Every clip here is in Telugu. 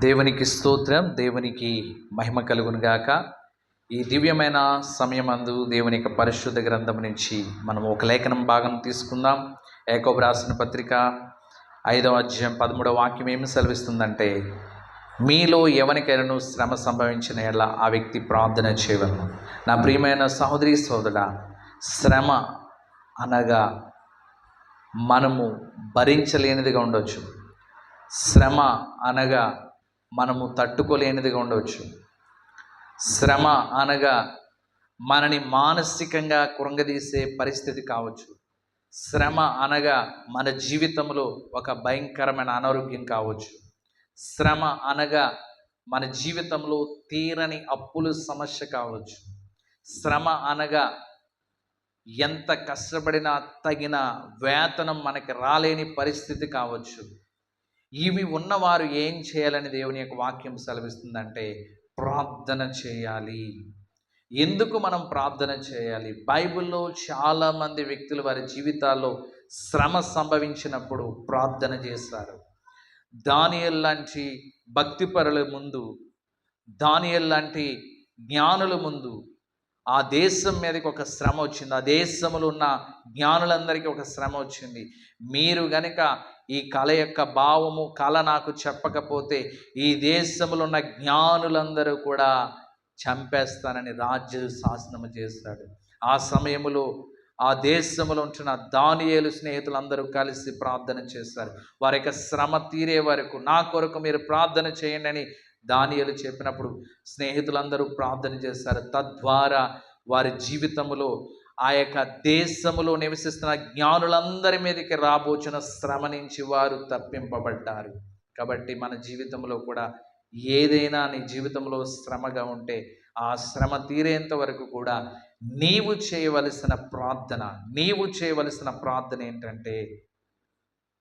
దేవునికి స్తోత్రం దేవునికి మహిమ కలుగునుగాక. ఈ దివ్యమైన సమయమందు దేవుని యొక్క పరిశుద్ధ గ్రంథం నుంచి మనం ఒక లేఖనం భాగం తీసుకుందాం. ఏకోబు రాసిన పత్రిక ఐదవ అధ్యాయం పదమూడవ వాక్యం ఏమి సెలవిస్తుందంటే మీలో ఎవరికైనా శ్రమ సంభవించిన ఎలా ఆ వ్యక్తి ప్రార్థన చేయవలను. నా ప్రియమైన సహోదరి సోదర శ్రమ అనగా మనము భరించలేనిదిగా ఉండొచ్చు. శ్రమ అనగా మనము తట్టుకోలేనిదిగా ఉండవచ్చు. శ్రమ అనగా మనని మానసికంగా కృంగదీసే పరిస్థితి కావచ్చు. శ్రమ అనగా మన జీవితంలో ఒక భయంకరమైన అనారోగ్యం కావచ్చు. శ్రమ అనగా మన జీవితంలో తీరని అప్పులు సమస్య కావచ్చు. శ్రమ అనగా ఎంత కష్టపడినా తగిన వేతనం మనకి రాలేని పరిస్థితి కావచ్చు. ఇవి ఉన్నవారు ఏం చేయాలని దేవుని యొక్క వాక్యం సెలవిస్తుందంటే ప్రార్థన చేయాలి. ఎందుకు మనం ప్రార్థన చేయాలి? బైబిల్లో చాలామంది వ్యక్తులు వారి జీవితాల్లో శ్రమ సంభవించినప్పుడు ప్రార్థన చేస్తారు. దానియల్ లాంటి భక్తిపరుల ముందు దానియల్ లాంటి జ్ఞానుల ముందు ఆ దేశం మీదకి ఒక శ్రమ వచ్చింది. ఆ దేశంలో ఉన్న జ్ఞానులందరికీ ఒక శ్రమ వచ్చింది. మీరు గనక ఈ కళ యొక్క భావము కళ నాకు చెప్పకపోతే ఈ దేశంలో ఉన్న జ్ఞానులందరూ కూడా చంపేస్తానని రాజ్య శాసనము చేశాడు. ఆ సమయంలో ఆ దేశంలో ఉంటున్న దానియేలు స్నేహితులందరూ కలిసి ప్రార్థన చేశారు. వారి యొక్క శ్రమ తీరే వరకు నా కొరకు మీరు ప్రార్థన చేయండి అని దానియలు చెప్పినప్పుడు స్నేహితులందరూ ప్రార్థన చేశారు. తద్వారా వారి జీవితంలో ఆ యొక్క దేశములో నివసిస్తున్న జ్ఞానులందరి మీదకి రాబోచిన శ్రమ నుంచి వారు తప్పింపబడ్డారు. కాబట్టి మన జీవితంలో కూడా ఏదైనా నీ జీవితంలో శ్రమగా ఉంటే ఆ శ్రమ తీరేంత వరకు కూడా నీవు చేయవలసిన ప్రార్థన నీవు చేయవలసిన ప్రార్థన ఏంటంటే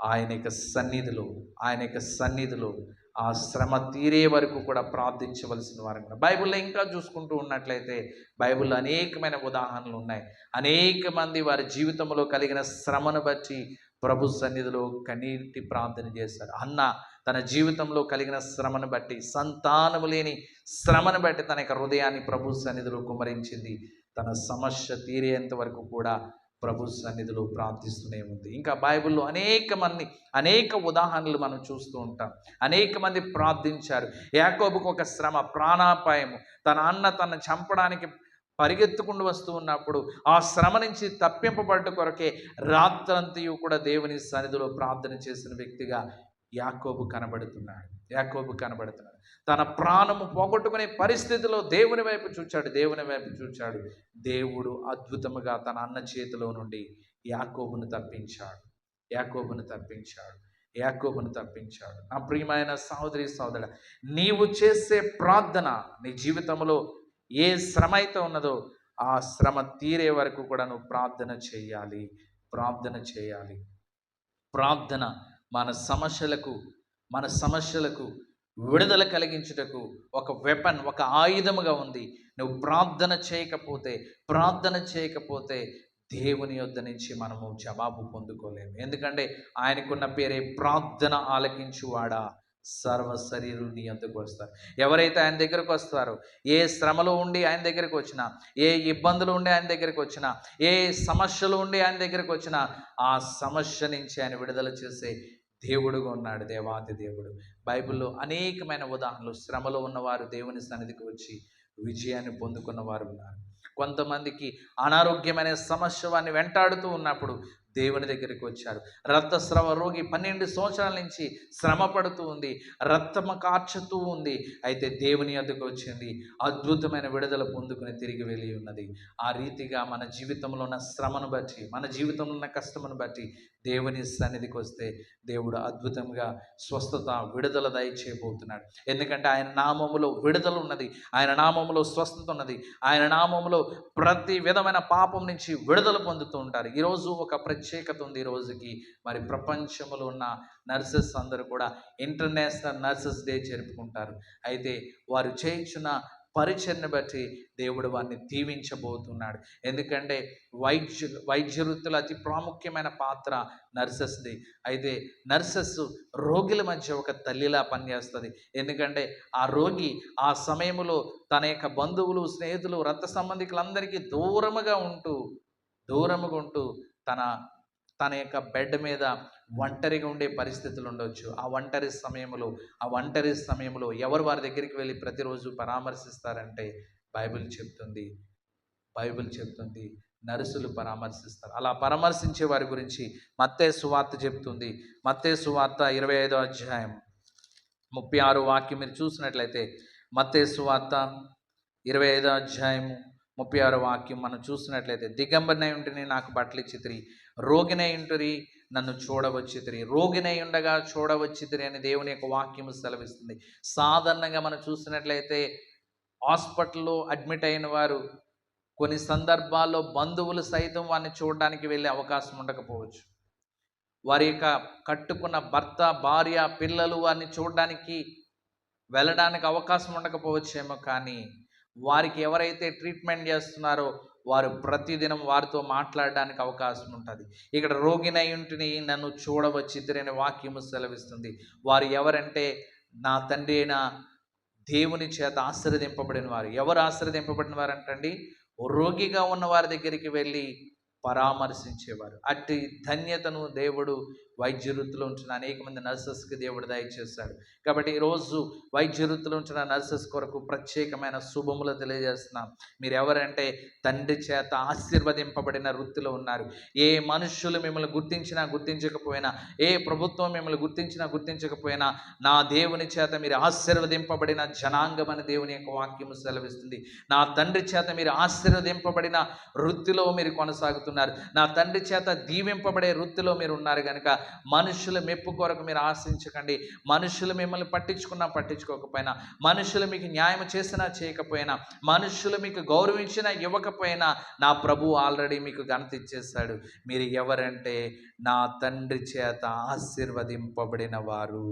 ఆయన యొక్క సన్నిధిలో ఆయన యొక్క సన్నిధిలో ఆ శ్రమ తీరే వరకు కూడా ప్రార్థించవలసిన వారు బైబిల్లో ఇంకా చూసుకుంటూ ఉన్నట్లయితే బైబిల్లో అనేకమైన ఉదాహరణలు ఉన్నాయి. అనేక మంది వారి జీవితంలో కలిగిన శ్రమను బట్టి ప్రభు సన్నిధిలో కన్నీటి ప్రార్థన చేశారు. అన్న తన జీవితంలో కలిగిన శ్రమను బట్టి సంతానము లేని శ్రమను బట్టి తన యొక్క హృదయాన్ని ప్రభు సన్నిధిలో కుమరించింది. తన సమస్య తీరేంత వరకు కూడా ప్రభు సన్నిధిలో ప్రార్థిస్తూనే ఉంది. ఇంకా బైబిల్లో అనేక మంది అనేక ఉదాహరణలు మనం చూస్తూ ఉంటాం. అనేక మంది ప్రార్థించారు. యాకోబుకు ఒక శ్రమ ప్రాణాపాయము. తన అన్న తన చంపడానికి పరిగెత్తుకుంటూ వస్తూ ఉన్నప్పుడు ఆ శ్రమ నుంచి తప్పింపబడ్డ కొరకే రాత్రంతయు కూడా దేవుని సన్నిధిలో ప్రార్థన చేసిన వ్యక్తిగా యాకోబు కనబడుతున్నాడు. యాకోబు కనబడుతున్నాడు. తన ప్రాణము పోగొట్టుకునే పరిస్థితిలో దేవుని వైపు చూచాడు. దేవుని వైపు చూచాడు. దేవుడు అద్భుతముగా తన అన్న చేతిలో నుండి యాకోబును తప్పించాడు. యాకోబును తప్పించాడు. యాకోబును తప్పించాడు. నా ప్రియమైన సహోదరి సహోదర నీవు చేసే ప్రార్థన నీ జీవితంలో ఏ శ్రమ అయితే ఉన్నదో ఆ శ్రమ తీరే వరకు కూడా నువ్వు ప్రార్థన చేయాలి. ప్రార్థన చేయాలి. ప్రార్థన మన సమస్యలకు మన సమస్యలకు విడుదల కలిగించుటకు ఒక వెపన్ ఒక ఆయుధముగా ఉంది. నువ్వు ప్రార్థన చేయకపోతే ప్రార్థన చేయకపోతే దేవుని యొద్ద నుంచి మనము జవాబు పొందుకోలేము. ఎందుకంటే ఆయనకున్న పేరే ప్రార్థన ఆలకించువాడా? సర్వ శరీరులు నీ అందుకు వస్తారు. ఎవరైతే ఆయన దగ్గరకు వస్తారో ఏ శ్రమలో ఉండి ఆయన దగ్గరకు వచ్చినా ఏ ఇబ్బందులు ఉండి ఆయన దగ్గరకు వచ్చినా ఏ సమస్యలు ఉండి ఆయన దగ్గరకు వచ్చినా ఆ సమస్య నుంచి ఆయన విడుదల చేసే దేవుడుగా ఉన్నాడు దేవాది దేవుడు. బైబిల్లో అనేకమైన ఉదాహరణలు. శ్రమలో ఉన్నవారు దేవుని సన్నిధికి వచ్చి విజయాన్ని పొందుకున్న వారు ఉన్నారు. కొంతమందికి అనారోగ్యమైన సమస్య వారిని వెంటాడుతూ ఉన్నప్పుడు దేవుని దగ్గరికి వచ్చారు రక్తస్రవ రోగి పన్నెండు సంవత్సరాల నుంచి శ్రమ పడుతూ ఉంది రక్తము కార్చుతూ ఉంది. అయితే దేవుని వద్దకు వచ్చింది. అద్భుతమైన విడుదల పొందుకుని తిరిగి వెళ్ళి ఉన్నది. ఆ రీతిగా మన జీవితంలో ఉన్న శ్రమను బట్టి మన జీవితంలో ఉన్న కష్టమును బట్టి దేవుని సన్నిధికి వస్తే దేవుడు అద్భుతంగా స్వస్థత విడుదల దయచేయబోతున్నాడు. ఎందుకంటే ఆయన నామములో విడుదల ఉన్నది. ఆయన నామములో స్వస్థత ఉన్నది. ఆయన నామములో ప్రతి విధమైన పాపం నుంచి విడుదల పొందుతూ ఉంటారు. ఈరోజు ఒక ప్రతి ప్రత్యేకత ఉంది ఈ రోజుకి. మరి ప్రపంచంలో ఉన్న నర్సెస్ అందరూ కూడా ఇంటర్నేషనల్ నర్సెస్ డే జరుపుకుంటారు. అయితే వారు చేయించిన పరిచయను బట్టి దేవుడు వారిని దీవించబోతున్నాడు. ఎందుకంటే వైద్యు వైద్య వృత్తిలో అతి ప్రాముఖ్యమైన పాత్ర నర్సెస్ది అయితే నర్సెస్ రోగుల మధ్య ఒక తల్లిలా పనిచేస్తుంది. ఎందుకంటే ఆ రోగి ఆ సమయంలో తన యొక్క బంధువులు స్నేహితులు రక్త సంబంధికులందరికీ దూరముగా ఉంటూ దూరముగా ఉంటూ తన తన యొక్క బెడ్ మీద ఒంటరిగా ఉండే పరిస్థితులు ఉండొచ్చు. ఆ ఒంటరి సమయంలో ఆ ఒంటరి సమయంలో ఎవరు వారి దగ్గరికి వెళ్ళి ప్రతిరోజు పరామర్శిస్తారంటే బైబిల్ చెప్తుంది. బైబిల్ చెప్తుంది. నర్సులు పరామర్శిస్తారు. అలా పరామర్శించే వారి గురించి మత్తే సువార్త చెప్తుంది. మత్తే సువార్త ఇరవై ఐదో అధ్యాయం ముప్పై ఆరు వాక్యం మీరు చూసినట్లయితే మత్తే సువార్త ఇరవై ఐదో అధ్యాయము ముప్పై ఆరు వాక్యం మనం చూసినట్లయితే దిగంబరినై ఉంటేనే నాకు బట్టలు ఇచ్చితిరి రోగినై ఉంటరి నన్ను చూడవచ్చితిరి. రోగినై ఉండగా చూడవచ్చితిరి అని దేవుని యొక్క వాక్యము సెలవిస్తుంది. సాధారణంగా మనం చూసినట్లయితే హాస్పిటల్లో అడ్మిట్ అయిన వారు కొన్ని సందర్భాల్లో బంధువులు సైతం వారిని చూడడానికి వెళ్ళే అవకాశం ఉండకపోవచ్చు. వారి యొక్క కట్టుకున్న భర్త భార్య పిల్లలు వారిని చూడడానికి వెళ్ళడానికి అవకాశం ఉండకపోవచ్చేమో కానీ వారికి ఎవరైతే ట్రీట్మెంట్ చేస్తున్నారో వారు ప్రతిదినం వారితో మాట్లాడడానికి అవకాశం ఉంటుంది. ఇక్కడ రోగినయుంటిని నన్ను చూడవచ్చిద్దరని వాక్యము సెలవిస్తుంది. వారు ఎవరంటే నా తండ్రి అయిన దేవుని చేత ఆశీర్వదింపబడిన వారు. ఎవరు ఆశీర్వదింపబడిన వారు అంటండి రోగిగా ఉన్న వారి దగ్గరికి వెళ్ళి పరామర్శించేవారు. అట్టి ధన్యతను దేవుడు వైద్య వృత్తిలో ఉంచిన అనేక మంది నర్సెస్కి దేవుడు దయచేశాడు కాబట్టి ఈరోజు వైద్య వృత్తిలో ఉంచిన నర్సెస్ కొరకు ప్రత్యేకమైన శుభములు తెలియజేస్తున్నాం. మీరు ఎవరంటే తండ్రి చేత ఆశీర్వదింపబడిన వృత్తిలో ఉన్నారు. ఏ మనుషులు మిమ్మల్ని గుర్తించినా గుర్తించకపోయినా ఏ ప్రభుత్వం మిమ్మల్ని గుర్తించినా గుర్తించకపోయినా నా దేవుని చేత మీరు ఆశీర్వదింపబడిన జనాంగం అని దేవుని యొక్క వాక్యము సెలవిస్తుంది. నా తండ్రి చేత మీరు ఆశీర్వదింపబడిన వృత్తిలో మీరు కొనసాగుతున్నారు. నా తండ్రి చేత దీవింపబడే వృత్తిలో మీరు ఉన్నారు కనుక మనుషుల మెప్పు కొరకు మీరు ఆశించకండి. మనుషులు మిమ్మల్ని పట్టించుకున్నా పట్టించుకోకపోయినా మనుషులు మీకు న్యాయం చేసినా చేయకపోయినా మనుషులు మీకు గౌరవించినా ఇవ్వకపోయినా నా ప్రభు ఆల్రెడీ మీకు ఘనత ఇచ్చేస్తాడు మీరు ఎవరంటే నా తండ్రి చేత ఆశీర్వదింపబడిన వారు.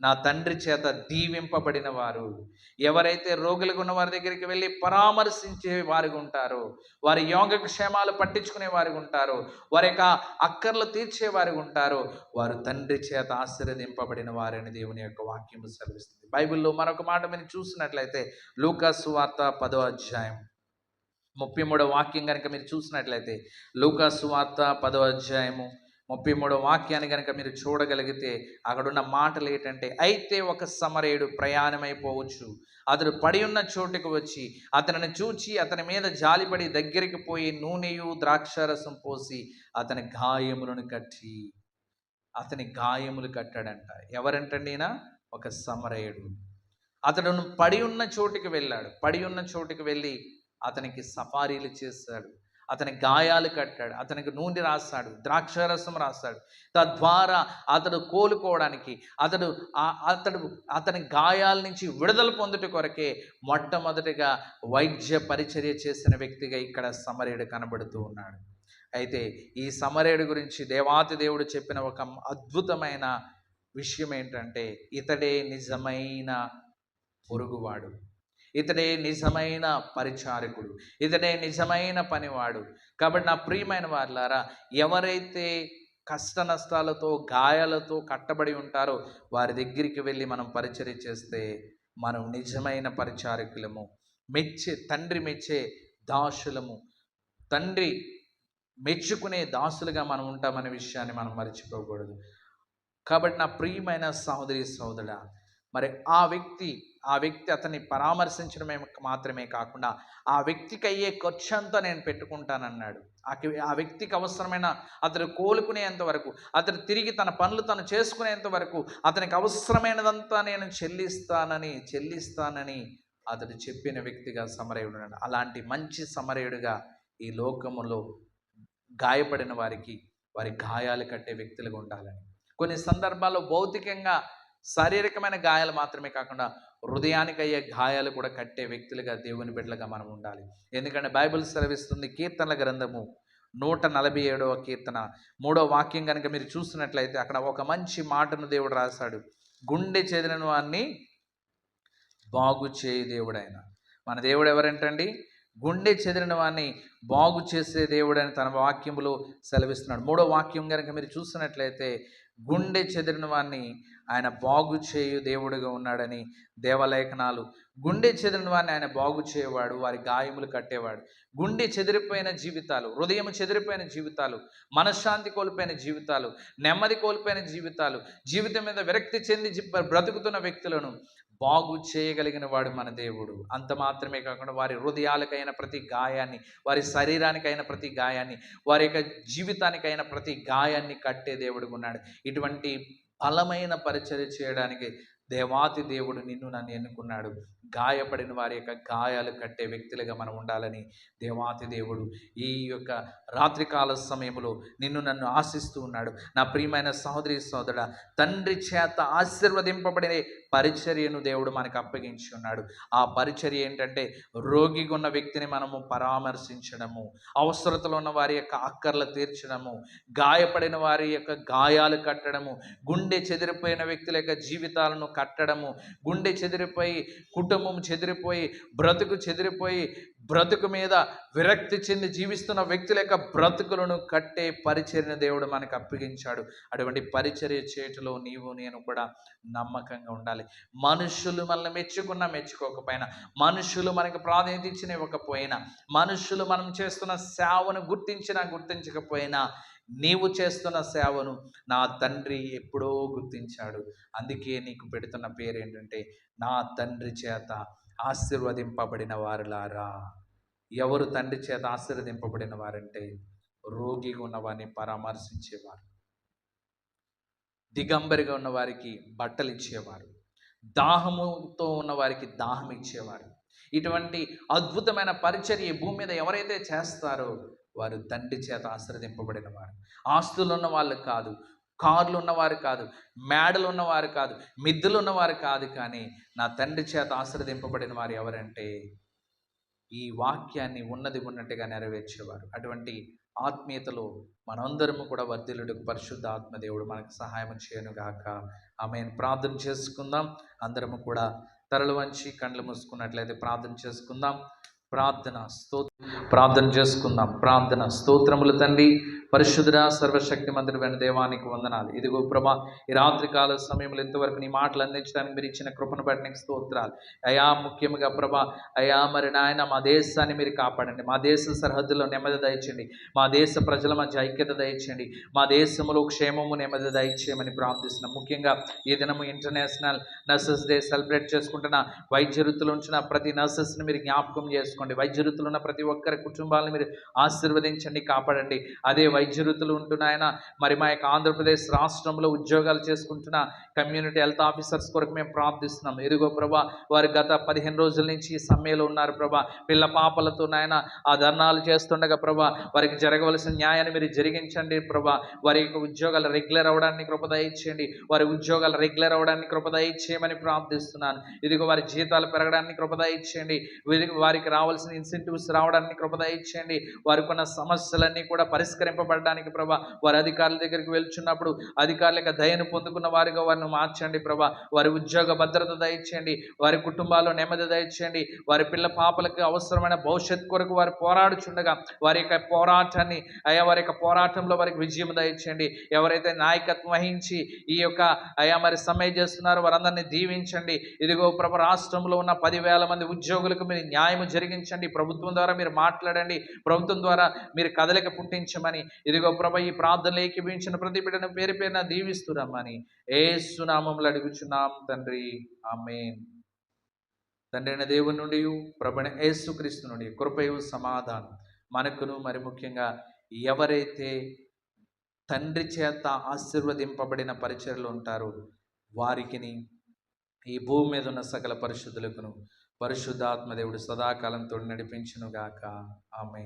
నా తండ్రి చేత దీవింపబడిన వారు ఎవరైతే రోగులకు ఉన్న వారి దగ్గరికి వెళ్ళి పరామర్శించే వారిగా ఉంటారో వారి యోగక్షేమాలు పట్టించుకునే వారిగా ఉంటారో వారి యొక్క అక్కర్లు తీర్చే వారిగా ఉంటారో వారు తండ్రి చేత ఆశీర్వదింపబడిన వారని దేవుని యొక్క వాక్యము సెలవిస్తుంది. బైబిల్లో మరొక మాట మీరు చూసినట్లయితే లూకాసు వార్త పదో అధ్యాయం. ముప్పై మూడో వాక్యం కనుక మీరు చూసినట్లయితే లూకాసు వార్త పదో అధ్యాయము ముప్పై మూడో వాక్యాన్ని కనుక మీరు చూడగలిగితే అక్కడున్న మాటలు ఏంటంటే అయితే ఒక సమరయుడు ప్రయాణమైపోవచ్చు అతడు పడి ఉన్న చోటుకు వచ్చి అతనిని చూచి అతని మీద జాలిపడి దగ్గరికి పోయి నూనెయు ద్రాక్షారసం పోసి అతని గాయములను కట్టి అతని గాయములు కట్టాడంట. ఎవరంటండి ఈయన? ఒక సమరయుడు. అతడు పడి ఉన్న చోటుకి వెళ్ళాడు. పడి ఉన్న చోటుకి వెళ్ళి అతనికి సఫారీలు చేశాడు. అతని గాయాలు కట్టాడు అతనికి నూనె రాస్తాడు ద్రాక్షరసం రాస్తాడు. తద్వారా అతడు కోలుకోవడానికి అతడు అతడు అతని గాయాల నుంచి విడుదల పొందుట కొరకే మొట్టమొదటిగా వైద్య పరిచర్య చేసిన వ్యక్తిగా ఇక్కడ సమరేయుడు కనబడుతూ ఉన్నాడు. అయితే ఈ సమరేయుడు గురించి దేవాతి దేవుడు చెప్పిన ఒక అద్భుతమైన విషయం ఏంటంటే ఇతడే నిజమైన పొరుగువాడు. ఇతడే నిజమైన పరిచారకుడు ఇతడే నిజమైన పనివాడు. కాబట్టి నా ప్రియమైన వారులారా ఎవరైతే కష్ట నష్టాలతో గాయాలతో కట్టబడి ఉంటారో వారి దగ్గరికి వెళ్ళి మనం పరిచర్య చేస్తే మనం నిజమైన పరిచారకులము మెచ్చే తండ్రి మెచ్చే దాసులము తండ్రి మెచ్చుకునే దాసులుగా మనం ఉంటామనే విషయాన్ని మనం మర్చిపోకూడదు. కాబట్టి నా ప్రియమైన సహోదరి సోదరుడా మరి ఆ వ్యక్తి ఆ వ్యక్తి అతన్ని పరామర్శించడమే మాత్రమే కాకుండా ఆ వ్యక్తికి అయ్యే ఖర్చు అంతా నేను పెట్టుకుంటానన్నాడు. ఆ ఆ వ్యక్తికి అవసరమైన అతడు కోలుకునేంత వరకు అతడు తిరిగి తన పనులు తను చేసుకునేంత వరకు అతనికి అవసరమైనదంతా నేను చెల్లిస్తానని చెల్లిస్తానని అతడు చెప్పిన వ్యక్తిగా సమరయుడు అలాంటి మంచి సమరయుడుగా ఈ లోకములో గాయపడిన వారికి వారి గాయాలు కట్టే వ్యక్తులుగా ఉండాలని. కొన్ని సందర్భాల్లో భౌతికంగా శారీరకమైన గాయాలు మాత్రమే కాకుండా హృదయానికి అయ్యే గాయాలు కూడా కట్టే వ్యక్తులుగా దేవుని బిడ్డలుగా మనం ఉండాలి. ఎందుకంటే బైబిల్ సెలవిస్తుంది కీర్తనల గ్రంథము నూట నలభై ఏడవ కీర్తన. మూడో వాక్యం కనుక మీరు చూసినట్లయితే అక్కడ ఒక మంచి మాటను దేవుడు రాశాడు. గుండె చెదిరిన వారిని బాగు చేయి దేవుడైన. మన దేవుడు ఎవరంటండి? గుండె చెదిరిన వాడిని బాగు చేసే దేవుడు అని తన వాక్యములో సెలవిస్తున్నాడు. మూడో వాక్యం కనుక మీరు చూసినట్లయితే గుండె చెదిరిన వాడిని ఆయన బాగు చేయు దేవుడుగా ఉన్నాడని దేవలేఖనాలు. గుండె చెదిరిన వాడిని ఆయన బాగు చేయవాడు వారి గాయములు కట్టేవాడు. గుండె చెదిరిపోయిన జీవితాలు హృదయం చెదిరిపోయిన జీవితాలు మనశ్శాంతి కోల్పోయిన జీవితాలు నెమ్మది కోల్పోయిన జీవితాలు జీవితం మీద విరక్తి చెంది బ్రతుకుతున్న వ్యక్తులను బాగు చేయగలిగిన వాడు మన దేవుడు. అంత మాత్రమే కాకుండా వారి హృదయాలకైన ప్రతి గాయాన్ని వారి శరీరానికైన ప్రతి గాయాన్ని వారి యొక్క జీవితానికైన ప్రతి గాయాన్ని కట్టే దేవుడు ఉన్నాడు. ఇటువంటి బలమైన పరిచర్య చేయడానికి దేవాతి దేవుడు నిన్ను నన్ను ఎన్నుకున్నాడు. గాయపడిన వారి యొక్క గాయాలు కట్టే వ్యక్తులుగా మనం ఉండాలని దేవాతి దేవుడు ఈ యొక్క రాత్రికాల సమయంలో నిన్ను నన్ను ఆశిస్తూ ఉన్నాడు. నా ప్రియమైన సహోదరి సోదరుడ తండ్రి చేత ఆశీర్వదింపబడిన పరిచర్యను దేవుడు మనకు అప్పగించి ఉన్నాడు. ఆ పరిచర్య ఏంటంటే రోగిగా ఉన్న వ్యక్తిని మనము పరామర్శించడము అవసరతలో ఉన్న వారి యొక్క అక్కర్లు తీర్చడము గాయపడిన వారి యొక్క గాయాలు కట్టడము గుండె చెదిరిపోయిన వ్యక్తుల యొక్క జీవితాలను కట్టడము గుండె చెదిరిపోయి కుటుంబ కుటుంబం చెదిరిపోయి బ్రతుకు చెదిరిపోయి బ్రతుకు మీద విరక్తి చెంది జీవిస్తున్న వ్యక్తుల యొక్క బ్రతుకులను కట్టే పరిచర్యను దేవుడు మనకు అప్పగించాడు. అటువంటి పరిచర్య చేయటలో నీవు నేను కూడా నమ్మకంగా ఉండాలి. మనుషులు మనల్ని మెచ్చుకున్నా మెచ్చుకోకపోయినా మనుషులు మనకు ప్రాధాన్యత ఇచ్చిన ఇవ్వకపోయినా మనుషులు మనం చేస్తున్న సేవను గుర్తించినా గుర్తించకపోయినా నీవు చేస్తున్న సేవను నా తండ్రి ఎప్పుడో గుర్తించాడు. అందుకే నీకు పెడుతున్న పేరు ఏంటంటే నా తండ్రి చేత ఆశీర్వదింపబడిన వారులారా. ఎవరు తండ్రి చేత ఆశీర్వదింపబడిన వారంటే రోగిగా ఉన్నవారిని పరామర్శించేవారు. దిగంబరిగా ఉన్న వారికి బట్టలు ఇచ్చేవారు. దాహముతో ఉన్న వారికి దాహం ఇచ్చేవారు. ఇటువంటి అద్భుతమైన పరిచర్య భూమి మీద ఎవరైతే చేస్తారో వారు తండ్రి చేత ఆశ్రదింపబడిన వారు ఆస్తులు ఉన్న వాళ్ళు కాదు కార్లు ఉన్నవారు కాదు మేడలు ఉన్నవారు కాదు మిద్దులు ఉన్నవారు కాదు కానీ నా తండ్రి చేత ఆశ్రదింపబడిన వారు ఎవరంటే ఈ వాక్యాన్ని ఉన్నది ఉన్నట్టుగా నెరవేర్చేవారు. అటువంటి ఆత్మీయతలో మనందరము కూడా వర్ధిల్లుడికి పరిశుద్ధ ఆత్మదేవుడు మనకు సహాయం చేయను గాక. ఆమెను. ప్రార్థన చేసుకుందాం. అందరము కూడా తరలు వంచి కండ్లు మూసుకున్నట్లయితే ప్రార్థన చేసుకుందాం. ప్రార్థన స్తోత్ర. ప్రార్థన చేసుకుందాం. ప్రార్థన స్తోత్రములు తండ్రి. పరిశుద్ధుడ సర్వశక్తి మంత్రుడైన దేవానికి వందనాలు. ఇదిగో ప్రభా ఈ రాత్రికాల సమయంలో ఇంతవరకు నీ మాటలు అందించడానికి మీరు ఇచ్చిన కృపను బట్టి స్తోత్రాలు. అయా ముఖ్యంగా ప్రభా అయా మరి నాయన మా దేశాన్ని మీరు కాపాడండి. మా దేశ సరిహద్దులో నెమ్మది దయచండి మా దేశ ప్రజల మధ్య ఐక్యత దయచేయండి. మా దేశంలో క్షేమము నెమ్మది దయచేయమని ప్రార్థిస్తున్నాం. ముఖ్యంగా ఈ దినము ఇంటర్నేషనల్ నర్సెస్ డే సెలబ్రేట్ చేసుకుంటున్న వైద్య వృత్తులు ఉంచిన ప్రతి నర్సెస్ని మీరు జ్ఞాపకం చేసుకోండి. వైద్య వృత్తులు ఉన్న ప్రతి ఒక్కరి కుటుంబాలను మీరు ఆశీర్వదించండి కాపాడండి. అదే వైద్య వృత్తులు ఉంటున్నాయన మరి మా యొక్క ఆంధ్రప్రదేశ్ రాష్ట్రంలో ఉద్యోగాలు చేసుకుంటున్న కమ్యూనిటీ హెల్త్ ఆఫీసర్స్ కొరకు మేము ప్రార్థిస్తున్నాం. ఎదుగో ప్రభా వారు గత పదిహేను రోజుల నుంచి సమ్మెలో ఉన్నారు ప్రభా. పిల్ల పాపలతో నాయన ఆ ధర్నాలు చేస్తుండగా ప్రభా వారికి జరగవలసిన న్యాయాన్ని మీరు జరిగించండి ప్రభా. వారి యొక్క ఉద్యోగాలు రెగ్యులర్ అవ్వడానికి కృప ఇచ్చేయండి వారి ఉద్యోగాలు రెగ్యులర్ అవ్వడానికి కృప ఇచ్చేయమని ప్రార్థిస్తున్నాను. ఇదిగో వారి జీతాలు పెరగడానికి కృప ఇచ్చేయండి వీరికి వారికి రావాల్సిన ఇన్సెంటివ్స్ రావడానికి కృప ఇచ్చేయండి వారికి ఉన్న సమస్యలన్నీ కూడా పరిష్కరింప పరిష్కరింపబడడానికి ప్రభా వారి అధికారుల దగ్గరికి వెళ్తున్నప్పుడు అధికారుల యొక్క దయను పొందుకున్న వారిగా వారిని మార్చండి ప్రభా. వారి ఉద్యోగ భద్రత దయచేయండి వారి కుటుంబాల్లో నెమ్మది దయచేయండి వారి పిల్ల పాపలకు అవసరమైన భవిష్యత్ కొరకు వారు పోరాడుచుండగా వారి యొక్క పోరాటాన్ని అయా వారి యొక్క పోరాటంలో వారికి విజయం దయచేయండి. ఎవరైతే నాయకత్వం వహించి ఈ యొక్క అయా మరి సమ్మె చేస్తున్నారో వారందరినీ దీవించండి. ఇదిగో ప్రభ రాష్ట్రంలో ఉన్న పదివేల మంది ఉద్యోగులకు మీరు న్యాయం జరిగించండి. ప్రభుత్వం ద్వారా మీరు మాట్లాడండి. ప్రభుత్వం ద్వారా మీరు కదలిక పుట్టించమని ఇదిగో ప్రభ ఈ ప్రార్థనలు ఏకీభించిన ప్రతి బిడ్డను పేరు పేరున దీవిస్తున్నామని ఏ సునామంలో అడుగుచున్నాం తండ్రి. ఆమెన్. తండ్రి అయిన దేవుని నుండి ప్రభుణ యేసుక్రీస్తు నుండి కృపయు సమాధానం మనకును మరి ముఖ్యంగా ఎవరైతే తండ్రి చేత ఆశీర్వదింపబడిన పరిచయలు ఉంటారో వారికిని ఈ భూమి మీద ఉన్న సకల పరిశుద్ధులకును పరిశుద్ధాత్మ దేవుడు సదాకాలంతో నడిపించునుగాక. ఆమె